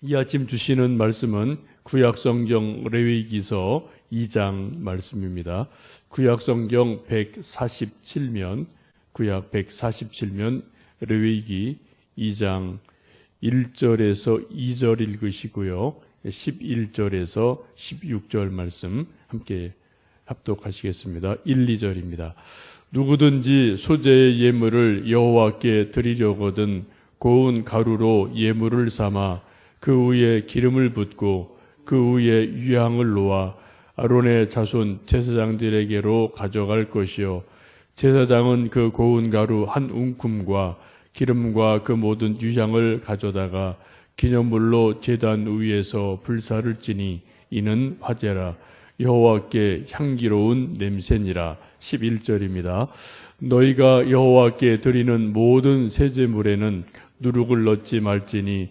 이 아침 주시는 말씀은 구약성경 레위기서 2장 말씀입니다. 구약성경 147면 구약 147면 레위기 2장 1절에서 2절 읽으시고요. 11절에서 16절 말씀 함께 합독하시겠습니다. 1, 2절입니다. 누구든지 소재의 예물을 여호와께 드리려거든 고운 가루로 예물을 삼아 그 위에 기름을 붓고 그 위에 유향을 놓아 아론의 자손 제사장들에게로 가져갈 것이요. 제사장은 그 고운 가루 한 웅큼과 기름과 그 모든 유향을 가져다가 기념물로 제단 위에서 불사를 지니 이는 화제라. 여호와께 향기로운 냄새니라. 11절입니다. 너희가 여호와께 드리는 모든 세제물에는 누룩을 넣지 말지니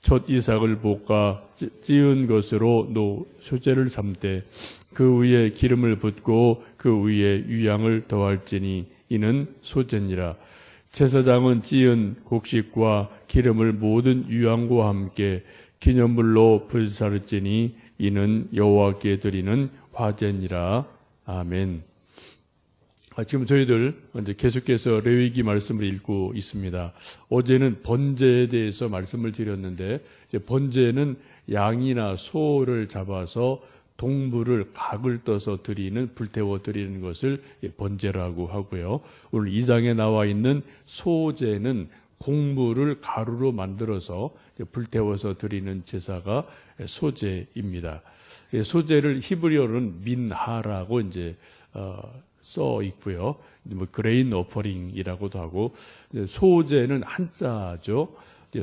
첫 이삭을 볶아 찌은 것으로 노 소재를 삼되 그 위에 기름을 붓고 그 위에 유향을 더할지니 이는 소재니라 제사장은 찌은 곡식과 기름을 모든 유향과 함께 기념물로 불사르지니 이는 여호와께 드리는 화제니라 아멘. 아, 지금 저희들 이제 계속해서 레위기 말씀을 읽고 있습니다. 어제는 번제에 대해서 말씀을 드렸는데 번제는 양이나 소를 잡아서 동물을 각을 떠서 드리는 불태워 드리는 것을 번제라고 하고요. 오늘 이 장에 나와 있는 소제는 곡물을 가루로 만들어서 불태워서 드리는 제사가 소제입니다. 소제를 히브리어로는 민하라고 이제 어, 써 있고요. 뭐 그레인 어퍼링이라고도 하고 소제는 한자죠.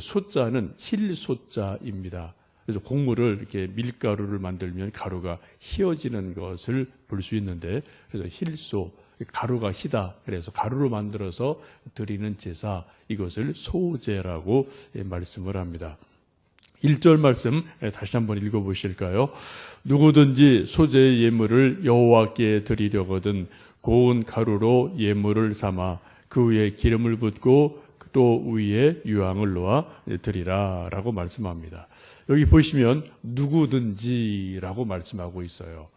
소자는 힐 소자입니다. 그래서 곡물을 이렇게 밀가루를 만들면 가루가 휘어지는 것을 볼 수 있는데 그래서 힐소 가루가 희다. 그래서 가루로 만들어서 드리는 제사 이것을 소제라고 말씀을 합니다. 1절 말씀 다시 한번 읽어 보실까요? 누구든지 소제의 예물을 여호와께 드리려거든 고운 가루로 예물을 삼아 그 위에 기름을 붓고 또 위에 유황을 놓아 드리라 라고 말씀합니다. 여기 보시면 누구든지라고 말씀하고 있어요.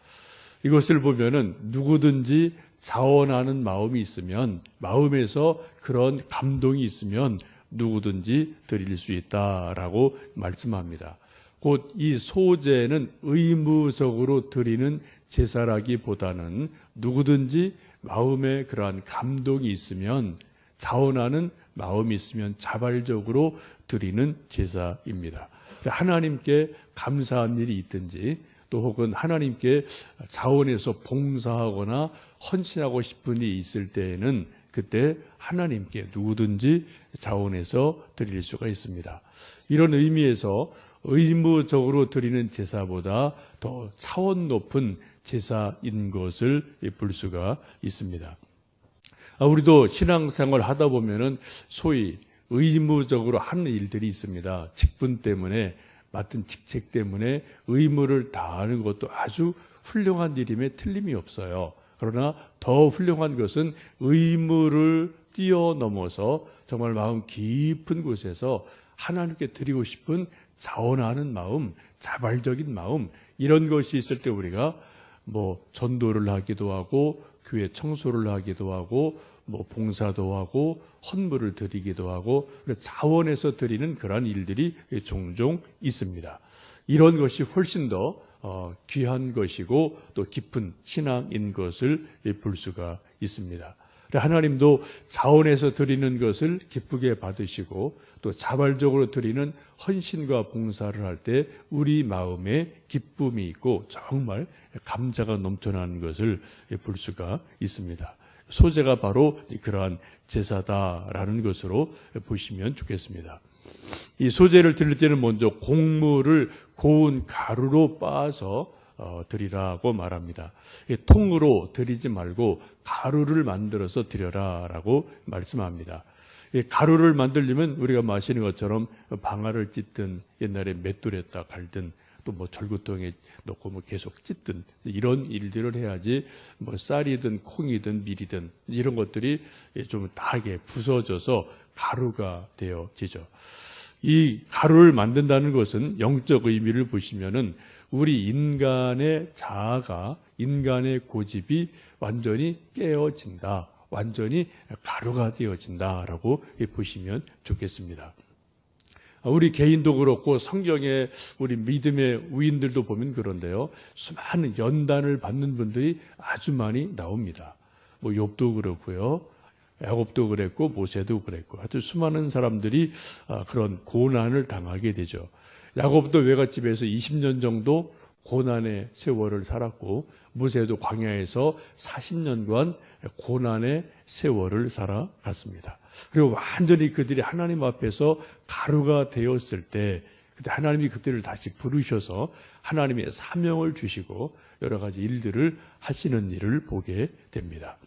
이것을 보면은 누구든지 자원하는 마음이 있으면 마음에서 그런 감동이 있으면 누구든지 드릴 수 있다라고 말씀합니다. 곧 이 소제는 의무적으로 드리는 제사라기보다는 누구든지 마음에 그러한 감동이 있으면 자원하는 마음이 있으면 자발적으로 드리는 제사입니다. 하나님께 감사한 일이 있든지 또 혹은 하나님께 자원해서 봉사하거나 헌신하고 싶은 일이 있을 때에는 그때 하나님께 누구든지 자원해서 드릴 수가 있습니다. 이런 의미에서 의무적으로 드리는 제사보다 더 차원 높은 제사인 것을 볼 수가 있습니다. 아, 우리도 신앙생활 하다 보면은 소위 의무적으로 하는 일들이 있습니다. 직분 때문에 맡은 직책 때문에 의무를 다하는 것도 아주 훌륭한 일임에 틀림이 없어요. 그러나 더 훌륭한 것은 의무를 뛰어넘어서 정말 마음 깊은 곳에서 하나님께 드리고 싶은 자원하는 마음, 자발적인 마음, 이런 것이 있을 때 우리가 뭐 전도를 하기도 하고 교회 청소를 하기도 하고 뭐 봉사도 하고 헌물을 드리기도 하고 자원해서 드리는 그러한 일들이 종종 있습니다. 이런 것이 훨씬 더 어, 귀한 것이고 또 깊은 신앙인 것을 볼 수가 있습니다. 하나님도 자원해서 드리는 것을 기쁘게 받으시고 또 자발적으로 드리는 헌신과 봉사를 할 때 우리 마음에 기쁨이 있고 정말 감자가 넘쳐나는 것을 볼 수가 있습니다. 소재가 바로 그러한 제사다라는 것으로 보시면 좋겠습니다. 이 소재를 드릴 때는 먼저 곡물을 고운 가루로 빻아서 어, 드리라고 말합니다. 이 통으로 드리지 말고 가루를 만들어서 드려라라고 말씀합니다. 이 가루를 만들려면 우리가 마시는 것처럼 방아를 찢든 옛날에 맷돌에다 갈든 또 뭐 절구통에 넣고 뭐 계속 찢든 이런 일들을 해야지 뭐 쌀이든 콩이든 밀이든 이런 것들이 좀 다하게 부서져서 가루가 되어지죠. 이 가루를 만든다는 것은 영적 의미를 보시면은 우리 인간의 자아가 인간의 고집이 완전히 깨어진다. 완전히 가루가 되어진다라고 보시면 좋겠습니다. 우리 개인도 그렇고 성경에 우리 믿음의 우인들도 보면 그런데요. 수많은 연단을 받는 분들이 아주 많이 나옵니다. 뭐 욥도 그렇고요. 야곱도 그랬고 모세도 그랬고 하여튼 수많은 사람들이 아, 그런 고난을 당하게 되죠. 야곱도 외갓집에서 20년 정도 고난의 세월을 살았고 모세도 광야에서 40년간 고난의 세월을 살아갔습니다. 그리고 완전히 그들이 하나님 앞에서 가루가 되었을 때 그때 하나님이 그들을 다시 부르셔서 하나님의 사명을 주시고 여러 가지 일들을 하시는 일을 보게 됩니다.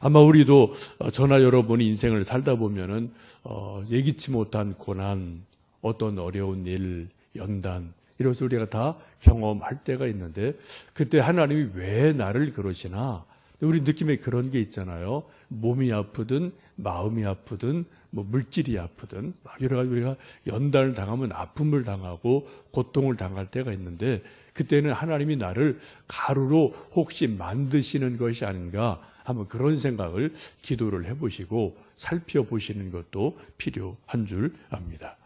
아마 우리도 어, 저나 여러분이 인생을 살다 보면은 어, 예기치 못한 고난, 어떤 어려운 일, 연단 이런 것을 우리가 다 경험할 때가 있는데 그때 하나님이 왜 나를 그러시나? 우리 느낌에 그런 게 있잖아요. 몸이 아프든 마음이 아프든 뭐 물질이 아프든 막 여러 가지 우리가 연단을 당하면 아픔을 당하고 고통을 당할 때가 있는데 그때는 하나님이 나를 가루로 혹시 만드시는 것이 아닌가 한번 그런 생각을 기도를 해보시고 살펴보시는 것도 필요한 줄 압니다.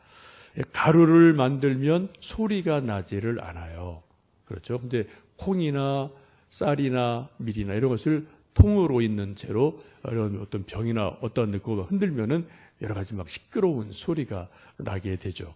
가루를 만들면 소리가 나지를 않아요. 그렇죠. 근데 콩이나 쌀이나 밀이나 이런 것을 통으로 있는 채로 이런 어떤 병이나 어떤 느낌을 흔들면은 여러 가지 막 시끄러운 소리가 나게 되죠.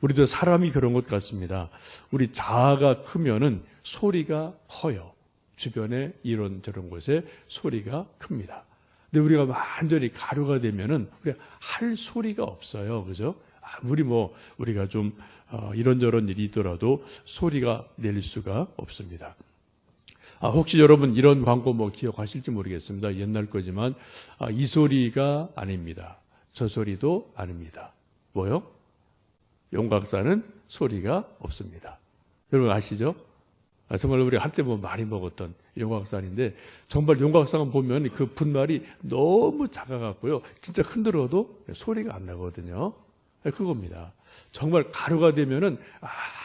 우리도 사람이 그런 것 같습니다. 우리 자아가 크면은 소리가 커요. 주변에 이런 저런 곳에 소리가 큽니다. 근데 우리가 완전히 가루가 되면은 우리가 할 소리가 없어요. 그죠? 아무리 뭐 우리가 좀 어, 이런저런 일이 있더라도 소리가 낼 수가 없습니다. 아, 혹시 여러분 이런 광고 뭐 기억하실지 모르겠습니다. 옛날 거지만 아, 이 소리가 아닙니다. 저 소리도 아닙니다. 뭐요? 용각사는 소리가 없습니다. 여러분 아시죠? 아, 정말 우리가 한때 뭐 많이 먹었던 용각산인데 정말 용각산을 보면 그 분말이 너무 작아갖고요. 진짜 흔들어도 소리가 안 나거든요. 그겁니다. 정말 가루가 되면은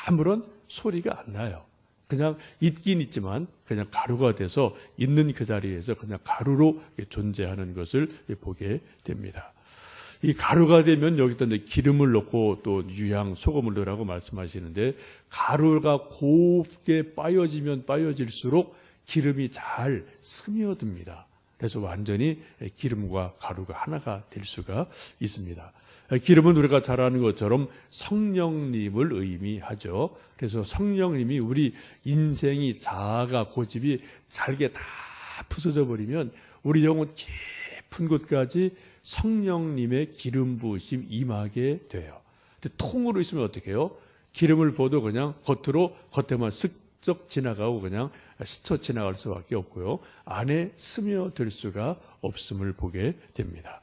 아무런 소리가 안 나요. 그냥 있긴 있지만 그냥 가루가 돼서 있는 그 자리에서 그냥 가루로 존재하는 것을 보게 됩니다. 이 가루가 되면 여기다 이제 기름을 넣고 또 유향, 소금을 넣으라고 말씀하시는데 가루가 곱게 빠여지면 빠여질수록 기름이 잘 스며듭니다. 그래서 완전히 기름과 가루가 하나가 될 수가 있습니다. 기름은 우리가 잘 아는 것처럼 성령님을 의미하죠. 그래서 성령님이 우리 인생이 자아가 고집이 잘게 다 부서져 버리면 우리 영혼 깊은 곳까지 성령님의 기름 부으심 임하게 돼요. 근데 통으로 있으면 어떻게 해요? 기름을 부어도 그냥 겉으로 겉에만 슥 쩍 지나가고 그냥 스쳐 지나갈 수밖에 없고요. 안에 스며들 수가 없음을 보게 됩니다.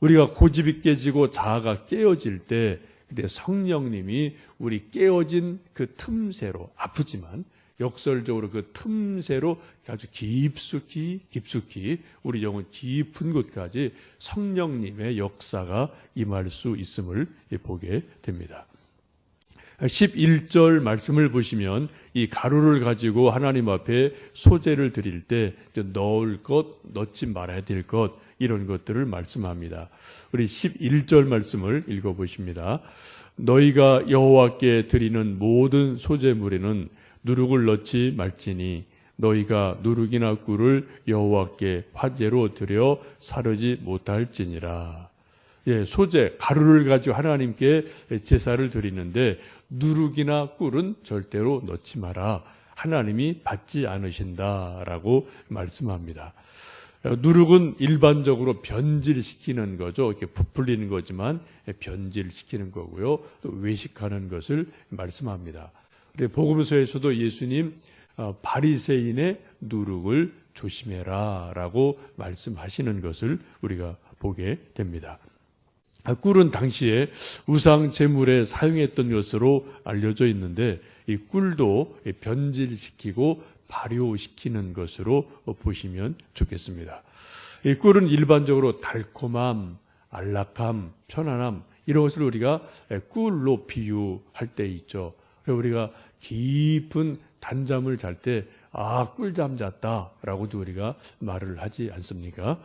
우리가 고집이 깨지고 자아가 깨어질 때 그때 성령님이 우리 깨어진 그 틈새로 아프지만 역설적으로 그 틈새로 아주 깊숙이 깊숙이 우리 영혼 깊은 곳까지 성령님의 역사가 임할 수 있음을 보게 됩니다. 11절 말씀을 보시면 이 가루를 가지고 하나님 앞에 소재를 드릴 때 넣을 것, 넣지 말아야 될 것, 이런 것들을 말씀합니다. 우리 11절 말씀을 읽어 보십니다. 너희가 여호와께 드리는 모든 소재물에는 누룩을 넣지 말지니 너희가 누룩이나 꿀을 여호와께 화제로 드려 사르지 못할지니라. 예, 소재 가루를 가지고 하나님께 제사를 드리는데 누룩이나 꿀은 절대로 넣지 마라. 하나님이 받지 않으신다라고 말씀합니다. 어, 누룩은 일반적으로 변질시키는 거죠. 이렇게 부풀리는 거지만 변질시키는 거고요. 또 외식하는 것을 말씀합니다. 복음서에서도 예수님 어, 바리새인의 누룩을 조심해라라고 말씀하시는 것을 우리가 보게 됩니다. 아, 꿀은 당시에 우상 제물에 사용했던 것으로 알려져 있는데 이 꿀도 변질시키고 발효시키는 것으로 보시면 좋겠습니다. 이 꿀은 일반적으로 달콤함, 안락함, 편안함 이런 것을 우리가 꿀로 비유할 때 있죠. 그래서 우리가 깊은 단잠을 잘 때 아, 꿀잠 잤다라고도 우리가 말을 하지 않습니까?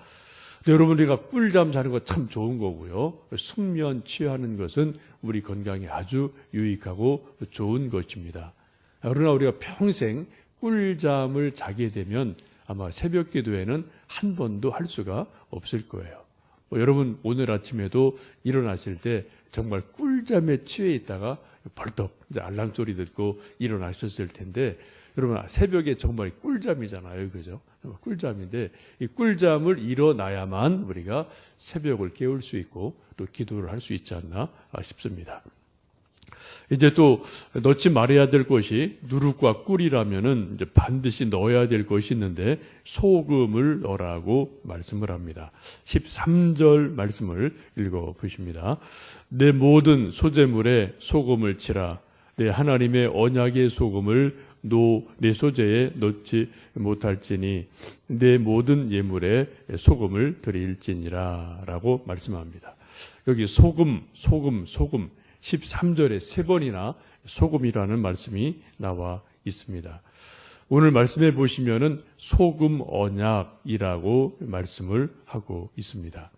여러분 우리가 꿀잠 자는 거 참 좋은 거고요. 숙면 취하는 것은 우리 건강에 아주 유익하고 좋은 것입니다. 그러나 우리가 평생 꿀잠을 자게 되면 아마 새벽 기도에는 한 번도 할 수가 없을 거예요. 뭐 여러분 오늘 아침에도 일어나실 때 정말 꿀잠에 취해 있다가 벌떡 이제 알람 소리 듣고 일어나셨을 텐데 여러분 새벽에 정말 꿀잠이잖아요, 그죠? 꿀잠인데 이 꿀잠을 일어나야만 우리가 새벽을 깨울 수 있고 또 기도를 할 수 있지 않나 싶습니다. 이제 또 넣지 말아야 될 것이 누룩과 꿀이라면은 이제 반드시 넣어야 될 것이 있는데 소금을 넣으라고 말씀을 합니다. 13절 말씀을 읽어 보십니다. 내 모든 소재물에 소금을 치라. 내 하나님의 언약의 소금을 노 내 소재에 넣지 못할지니 내 모든 예물에 소금을 드릴지니라라고 말씀합니다. 여기 소금, 소금, 소금 13절에 세 번이나 소금이라는 말씀이 나와 있습니다. 오늘 말씀해 보시면은 소금 언약이라고 말씀을 하고 있습니다.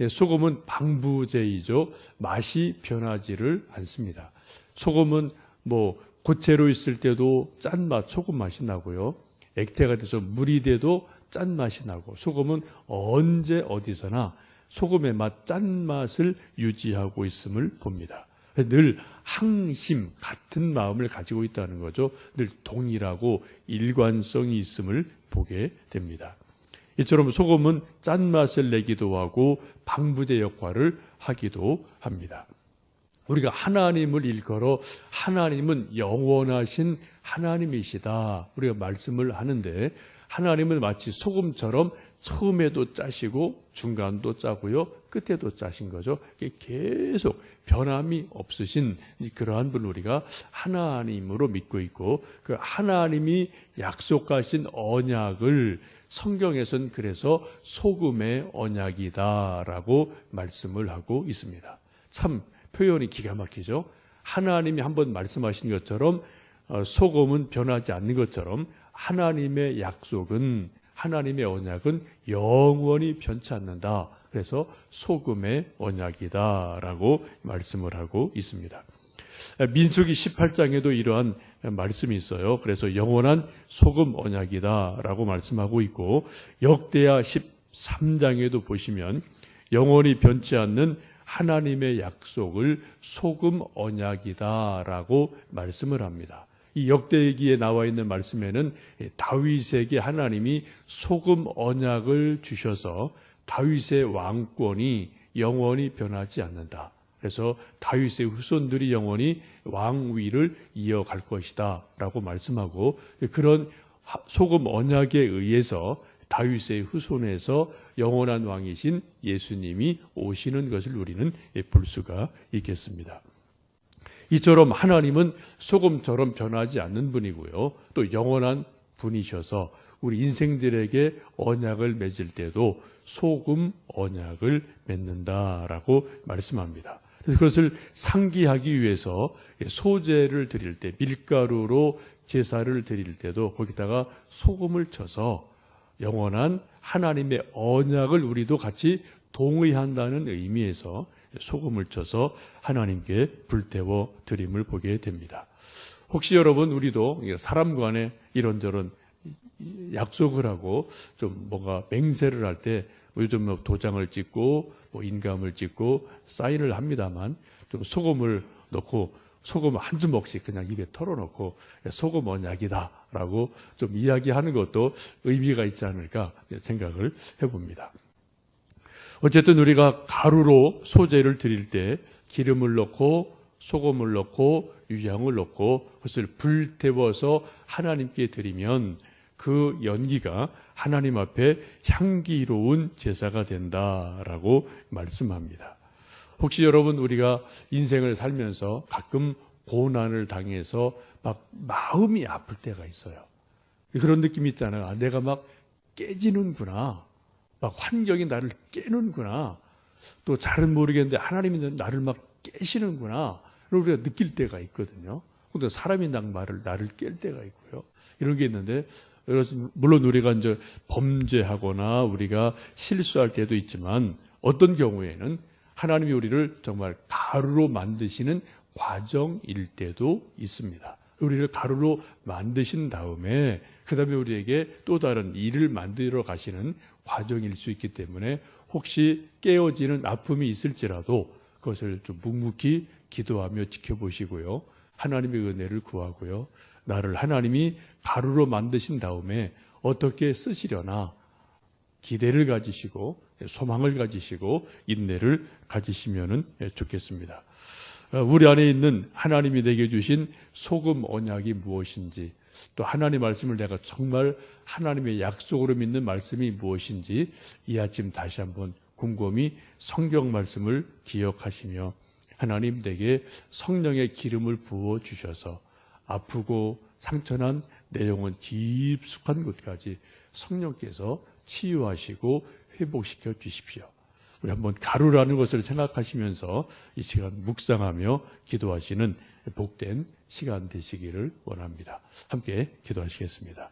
예, 소금은 방부제이죠. 맛이 변하지를 않습니다. 소금은 뭐 고체로 있을 때도 짠맛, 소금 맛이 나고요. 액체가 돼서 물이 돼도 짠맛이 나고 소금은 언제 어디서나 소금의 맛, 짠맛을 유지하고 있음을 봅니다. 늘 항심, 같은 마음을 가지고 있다는 거죠. 늘 동일하고 일관성이 있음을 보게 됩니다. 이처럼 소금은 짠맛을 내기도 하고 방부제 역할을 하기도 합니다. 우리가 하나님을 일컬어 하나님은 영원하신 하나님이시다. 우리가 말씀을 하는데 하나님은 마치 소금처럼 처음에도 짜시고 중간도 짜고요. 끝에도 짜신 거죠. 계속 변함이 없으신 그러한 분 우리가 하나님으로 믿고 있고 그 하나님이 약속하신 언약을 성경에선 그래서 소금의 언약이다라고 말씀을 하고 있습니다. 참 표현이 기가 막히죠. 하나님이 한번 말씀하신 것처럼 어, 소금은 변하지 않는 것처럼 하나님의 약속은 하나님의 언약은 영원히 변치 않는다. 그래서 소금의 언약이다라고 말씀을 하고 있습니다. 민수기 18장에도 이러한 말씀이 있어요. 그래서 영원한 소금 언약이다라고 말씀하고 있고 역대하 13장에도 보시면 영원히 변치 않는 하나님의 약속을 소금 언약이다라고 말씀을 합니다. 이 역대기에 나와 있는 말씀에는 다윗에게 하나님이 소금 언약을 주셔서 다윗의 왕권이 영원히 변하지 않는다. 그래서 다윗의 후손들이 영원히 왕위를 이어갈 것이다 라고 말씀하고 그런 소금 언약에 의해서 다윗의 후손에서 영원한 왕이신 예수님이 오시는 것을 우리는 볼 수가 있겠습니다. 이처럼 하나님은 소금처럼 변하지 않는 분이고요. 또 영원한 분이셔서 우리 인생들에게 언약을 맺을 때도 소금 언약을 맺는다라고 말씀합니다. 그래서 그것을 상기하기 위해서 소재를 드릴 때 밀가루로 제사를 드릴 때도 거기다가 소금을 쳐서 영원한 하나님의 언약을 우리도 같이 동의한다는 의미에서 소금을 쳐서 하나님께 불태워 드림을 보게 됩니다. 혹시 여러분 우리도 사람 간에 이런저런 약속을 하고 좀 뭔가 맹세를 할 때 요즘 뭐 도장을 찍고 뭐 인감을 찍고 사인을 합니다만 좀 소금을 넣고 소금 한 주먹씩 그냥 입에 털어놓고 소금 언약이다라고 좀 이야기하는 것도 의미가 있지 않을까 생각을 해봅니다. 어쨌든 우리가 가루로 소재를 드릴 때 기름을 넣고 소금을 넣고 유향을 넣고 그것을 불태워서 하나님께 드리면 그 연기가 하나님 앞에 향기로운 제사가 된다라고 말씀합니다. 혹시 여러분 우리가 인생을 살면서 가끔 고난을 당해서 막 마음이 아플 때가 있어요. 그런 느낌 있잖아요. 아, 내가 막 깨지는구나. 막 환경이 나를 깨는구나. 또 잘은 모르겠는데 하나님이 나를 막 깨시는구나. 우리가 느낄 때가 있거든요. 근데 사람이 난 말을 나를 깰 때가 있고요. 이런 게 있는데 물론 우리가 이제 범죄하거나 우리가 실수할 때도 있지만 어떤 경우에는 하나님이 우리를 정말 가루로 만드시는 과정일 때도 있습니다. 우리를 가루로 만드신 다음에 그 다음에 우리에게 또 다른 일을 만들어 가시는 과정일 수 있기 때문에 혹시 깨어지는 아픔이 있을지라도 그것을 좀 묵묵히 기도하며 지켜보시고요. 하나님의 은혜를 구하고요. 나를 하나님이 가루로 만드신 다음에 어떻게 쓰시려나 기대를 가지시고 소망을 가지시고 인내를 가지시면 좋겠습니다. 우리 안에 있는 하나님이 내게 주신 소금 언약이 무엇인지 또 하나님 말씀을 내가 정말 하나님의 약속으로 믿는 말씀이 무엇인지 이 아침 다시 한번 곰곰이 성경 말씀을 기억하시며 하나님 내게 성령의 기름을 부어 주셔서 아프고 상처난 내 영혼 깊숙한 곳까지 성령께서 치유하시고 회복시켜 주십시오. 우리 한번 가루라는 것을 생각하시면서 이 시간 묵상하며 기도하시는 복된 시간 되시기를 원합니다. 함께 기도하시겠습니다.